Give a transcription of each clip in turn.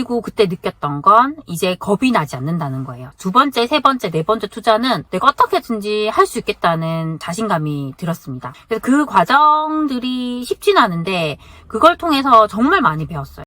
그리고 그때 느꼈던 건 이제 겁이 나지 않는다는 거예요. 두 번째, 세 번째, 네 번째 투자는 내가 어떻게든지 할 수 있겠다는 자신감이 들었습니다. 그래서 그 과정들이 쉽진 않은데 그걸 통해서 정말 많이 배웠어요.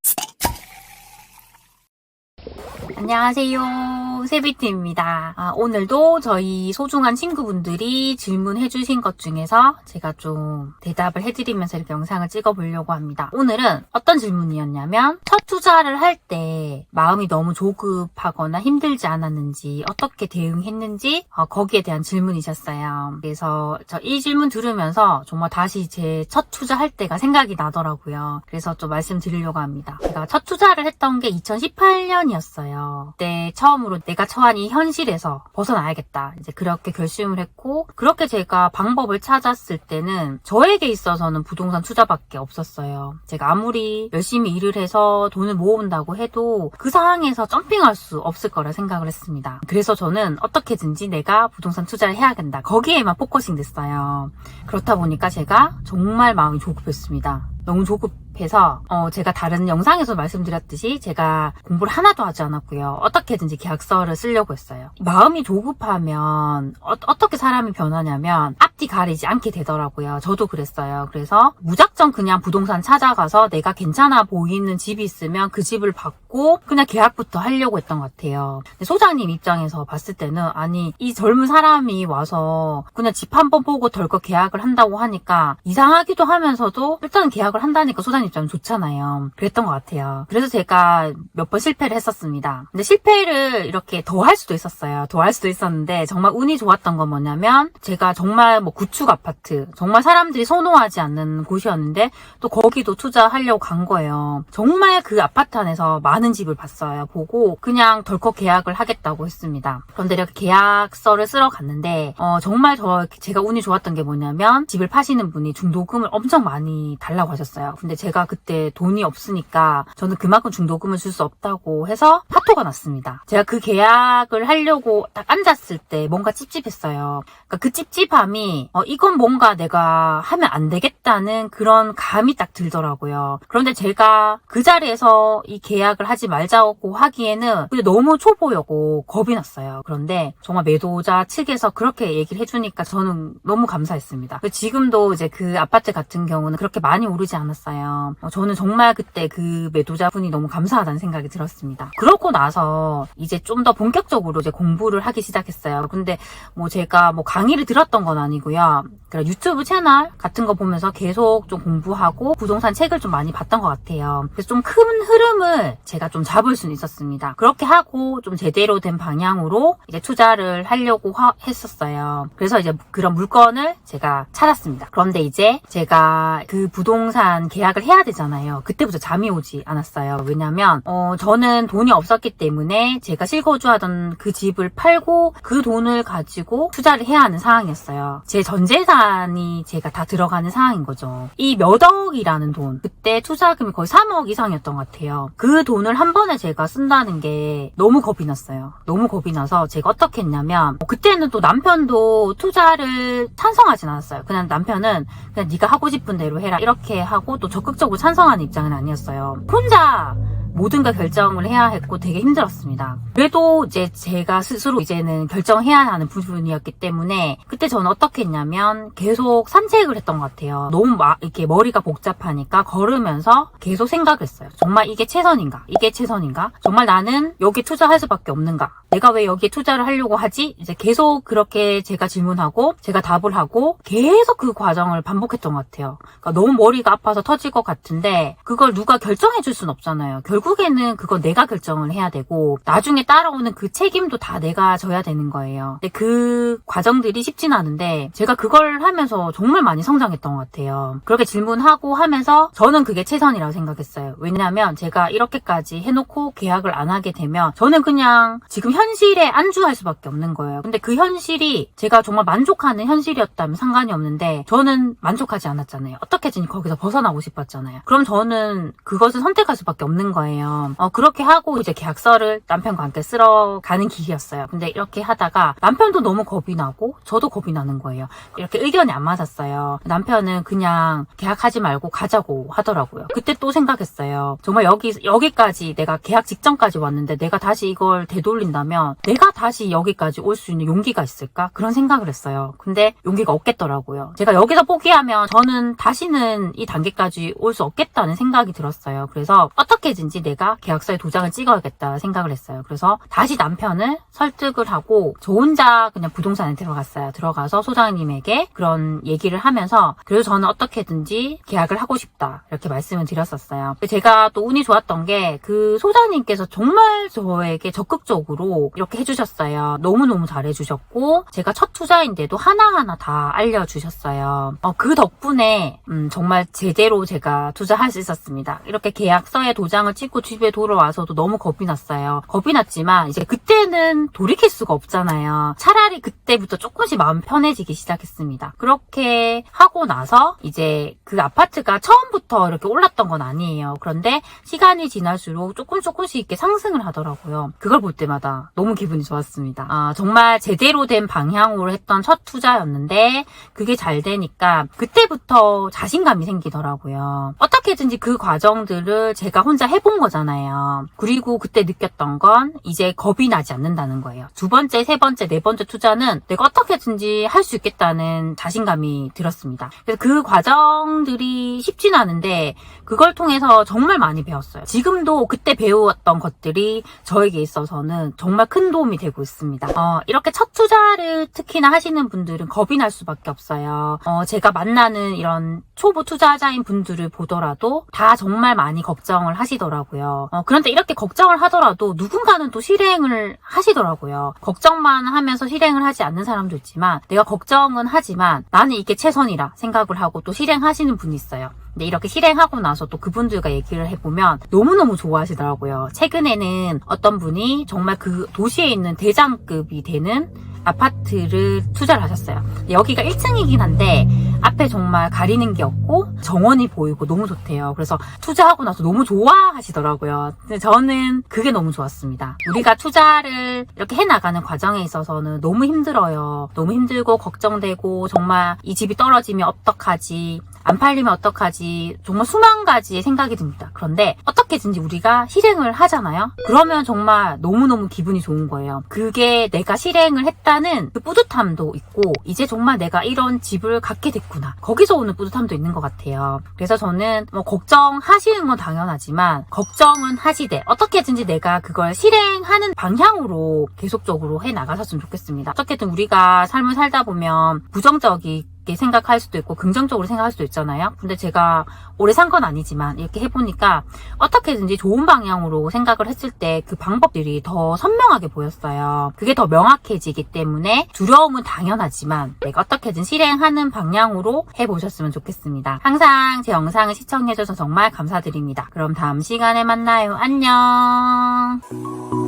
안녕하세요. 세비트입니다. 아, 오늘도 저희 소중한 친구분들이 질문해주신 것 중에서 제가 좀 대답을 해드리면서 이렇게 영상을 찍어보려고 합니다. 오늘은 어떤 질문이었냐면, 첫 투자를 할 때 마음이 너무 조급하거나 힘들지 않았는지, 어떻게 대응했는지, 어, 거기에 대한 질문이셨어요. 그래서 저 이 질문 들으면서 정말 다시 제 첫 투자할 때가 생각이 나더라고요. 그래서 좀 말씀드리려고 합니다. 제가 첫 투자를 했던 게 2018년이었어요. 그때 처음으로 내가 처한 이 현실에서 벗어나야겠다. 이제 그렇게 결심을 했고, 그렇게 제가 방법을 찾았을 때는 저에게 있어서는 부동산 투자밖에 없었어요. 제가 아무리 열심히 일을 해서 돈을 모은다고 해도 그 상황에서 점핑할 수 없을 거라 생각을 했습니다. 그래서 저는 어떻게든지 내가 부동산 투자를 해야 된다. 거기에만 포커싱 됐어요. 그렇다 보니까 제가 정말 마음이 조급했습니다. 너무 조급 해서 어, 제가 다른 영상에서 말씀드렸듯이 제가 공부를 하나도 하지 않았고요. 어떻게든지 계약서를 쓰려고 했어요. 마음이 조급하면 어, 어떻게 사람이 변하냐면 앞뒤 가리지 않게 되더라고요. 저도 그랬어요. 그래서 무작정 그냥 부동산 찾아가서 내가 괜찮아 보이는 집이 있으면 그 집을 받고 그냥 계약부터 하려고 했던 것 같아요. 소장님 입장에서 봤을 때는 아니 이 젊은 사람이 와서 그냥 집 한 번 보고 덜컥 계약을 한다고 하니까 이상하기도 하면서도 일단 계약을 한다니까 소장님 입장은 좋잖아요. 그랬던 것 같아요. 그래서 제가 몇 번 실패를 했었습니다. 근데 실패를 이렇게 더 할 수도 있었어요. 더 할 수도 있었는데 정말 운이 좋았던 건 뭐냐면 제가 정말 뭐 구축 아파트 정말 사람들이 선호하지 않는 곳이었는데 또 거기도 투자하려고 간 거예요. 정말 그 아파트 안에서 많은 집을 봤어요. 보고 그냥 덜컥 계약을 하겠다고 했습니다. 그런데 이렇게 계약서를 쓰러 갔는데 어, 정말 저 제가 운이 좋았던 게 뭐냐면 집을 파시는 분이 중도금을 엄청 많이 달라고 하셨어요. 근데 제가 그때 돈이 없으니까 저는 그만큼 중도금을 줄 수 없다고 해서 파토가 났습니다. 제가 그 계약을 하려고 딱 앉았을 때 뭔가 찝찝했어요. 그러니까 그 찝찝함이 어, 이건 뭔가 내가 하면 안 되겠다는 그런 감이 딱 들더라고요. 그런데 제가 그 자리에서 이 계약을 하지 말자고 하기에는 근데 너무 초보였고 겁이 났어요. 그런데 정말 매도자 측에서 그렇게 얘기를 해주니까 저는 너무 감사했습니다. 지금도 이제 그 아파트 같은 경우는 그렇게 많이 오르지 않았어요. 어, 저는 정말 그때 그 매도자분이 너무 감사하다는 생각이 들었습니다. 그러고 나서 이제 좀 더 본격적으로 이제 공부를 하기 시작했어요. 근데 뭐 제가 뭐 강의를 들었던 건 아니고 요. 그런 유튜브 채널 같은 거 보면서 계속 좀 공부하고 부동산 책을 좀 많이 봤던 것 같아요. 그래서 좀 큰 흐름을 제가 좀 잡을 수는 있었습니다. 그렇게 하고 좀 제대로 된 방향으로 이제 투자를 하려고 하- 했었어요. 그래서 이제 그런 물건을 제가 찾았습니다. 그런데 이제 제가 그 부동산 계약을 해야 되잖아요. 그때부터 잠이 오지 않았어요. 왜냐면 어, 저는 돈이 없었기 때문에 제가 실거주하던 그 집을 팔고 그 돈을 가지고 투자를 해야 하는 상황이었어요. 제 전재산 이 제가 다 들어가는 상황인 거죠. 이 몇 억이라는 돈, 그때 투자금이 거의 3억 이상이었던 것 같아요. 그 돈을 한 번에 제가 쓴다는 게 너무 겁이 났어요. 너무 겁이 나서 제가 어떻게 했냐면 어, 그때는 또 남편도 투자를 찬성하진 않았어요. 그냥 남편은 그냥 네가 하고 싶은 대로 해라 이렇게 하고 또 적극적으로 찬성하는 입장은 아니었어요. 혼자 모든 걸 결정을 해야 했고 되게 힘들었습니다. 그래도 이제 제가 스스로 이제는 결정해야 하는 부분이었기 때문에 그때 저는 어떻게 했냐면 계속 산책을 했던 것 같아요. 너무 막 이렇게 머리가 복잡하니까 걸으면서 계속 생각했어요. 정말 이게 최선인가? 이게 최선인가? 정말 나는 여기 투자할 수밖에 없는가? 내가 왜 여기에 투자를 하려고 하지? 이제 계속 그렇게 제가 질문하고 제가 답을 하고 계속 그 과정을 반복했던 것 같아요. 그러니까 너무 머리가 아파서 터질 것 같은데 그걸 누가 결정해 줄 순 없잖아요. 결 국에는 그건 내가 결정을 해야 되고 나중에 따라오는 그 책임도 다 내가 져야 되는 거예요. 근데 그 과정들이 쉽진 않은데 제가 그걸 하면서 정말 많이 성장했던 것 같아요. 그렇게 질문하고 하면서 저는 그게 최선이라고 생각했어요. 왜냐하면 제가 이렇게까지 해놓고 계약을 안 하게 되면 저는 그냥 지금 현실에 안주할 수밖에 없는 거예요. 근데 그 현실이 제가 정말 만족하는 현실이었다면 상관이 없는데 저는 만족하지 않았잖아요. 어떻게든 거기서 벗어나고 싶었잖아요. 그럼 저는 그것을 선택할 수밖에 없는 거예요. 거예요. 어, 그렇게 하고 이제 계약서를 남편과 함께 쓰러 가는 길이었어요. 근데 이렇게 하다가 남편도 너무 겁이 나고 저도 겁이 나는 거예요. 이렇게 의견이 안 맞았어요. 남편은 그냥 계약하지 말고 가자고 하더라고요. 그때 또 생각했어요. 정말 여기, 여기까지 내가 계약 직전까지 왔는데 내가 다시 이걸 되돌린다면 내가 다시 여기까지 올 수 있는 용기가 있을까? 그런 생각을 했어요. 근데 용기가 없겠더라고요. 제가 여기서 포기하면 저는 다시는 이 단계까지 올 수 없겠다는 생각이 들었어요. 그래서 어떻게든지 내가 계약서에 도장을 찍어야겠다 생각을 했어요. 그래서 다시 남편을 설득을 하고 저 혼자 그냥 부동산에 들어갔어요. 들어가서 소장님에게 그런 얘기를 하면서 그래서 저는 어떻게든지 계약을 하고 싶다 이렇게 말씀을 드렸었어요. 제가 또 운이 좋았던 게 그 소장님께서 정말 저에게 적극적으로 이렇게 해주셨어요. 너무너무 잘해주셨고 제가 첫 투자인데도 하나하나 다 알려주셨어요. 어, 그 덕분에 음, 정말 제대로 제가 투자할 수 있었습니다. 이렇게 계약서에 도장을 찍고 집에 돌아와서도 너무 겁이 났어요. 겁이 났지만 이제 그 때는 돌이킬 수가 없잖아요. 차라리 그때부터 조금씩 마음 편해지기 시작했습니다. 그렇게 하고 나서 이제 그 아파트가 처음부터 이렇게 올랐던 건 아니에요. 그런데 시간이 지날수록 조금 조금씩 이렇게 상승을 하더라고요. 그걸 볼 때마다 너무 기분이 좋았습니다. 아, 정말 제대로 된 방향으로 했던 첫 투자였는데 그게 잘 되니까 그때부터 자신감이 생기더라고요. 어떻게든지 그 과정들을 제가 혼자 해본 거잖아요. 그리고 그때 느꼈던 건 이제 겁이 나지 않는다는 거예요. 두 번째, 세 번째, 네 번째 투자는 내가 어떻게든지 할 수 있겠다는 자신감이 들었습니다. 그래서 그 과정들이 쉽진 않은데 그걸 통해서 정말 많이 배웠어요. 지금도 그때 배웠던 것들이 저에게 있어서는 정말 큰 도움이 되고 있습니다. 어, 이렇게 첫 투자를 특히나 하시는 분들은 겁이 날 수밖에 없어요. 어, 제가 만나는 이런 초보 투자자인 분들을 보더라도 다 정말 많이 걱정을 하시더라고요. 어, 그런데 이렇게 걱정을 하더라도 누군가는 또 실행을 하시더라고요. 걱정만 하면서 실행을 하지 않는 사람도 있지만 내가 걱정은 하지만 나는 이게 최선이라 생각을 하고 또 실행하시는 분이 있어요. 근데 이렇게 실행하고 나서 또 그분들과 얘기를 해보면 너무너무 좋아하시더라고요. 최근에는 어떤 분이 정말 그 도시에 있는 대장급이 되는 아파트를 투자를 하셨어요. 여기가 1층이긴 한데 앞에 정말 가리는 게 없고 정원이 보이고 너무 좋대요. 그래서 투자하고 나서 너무 좋아하시더라고요. 근데 저는 그게 너무 좋았습니다. 우리가 투자를 이렇게 해나가는 과정에 있어서는 너무 힘들어요. 너무 힘들고 걱정되고 정말 이 집이 떨어지면 어떡하지 안 팔리면 어떡하지 정말 수만 가지의 생각이 듭니다. 그런데 어떻게든지 우리가 실행을 하잖아요. 그러면 정말 너무너무 기분이 좋은 거예요. 그게 내가 실행을 했다는 그 뿌듯함도 있고 이제 정말 내가 이런 집을 갖게 됐구나. 거기서 오는 뿌듯함도 있는 것 같아요. 그래서 저는 뭐 걱정하시는 건 당연하지만 걱정은 하시되 어떻게든지 내가 그걸 실행하는 방향으로 계속적으로 해 나가셨으면 좋겠습니다. 어떻게든 우리가 삶을 살다 보면 부정적이 게 생각할 수도 있고 긍정적으로 생각할 수도 있잖아요. 근데 제가 오래 산 건 아니지만 이렇게 해보니까 어떻게든지 좋은 방향으로 생각을 했을 때 그 방법들이 더 선명하게 보였어요. 그게 더 명확해지기 때문에 두려움은 당연하지만 내가 어떻게든 실행하는 방향으로 해보셨으면 좋겠습니다. 항상 제 영상을 시청해줘서 정말 감사드립니다. 그럼 다음 시간에 만나요. 안녕.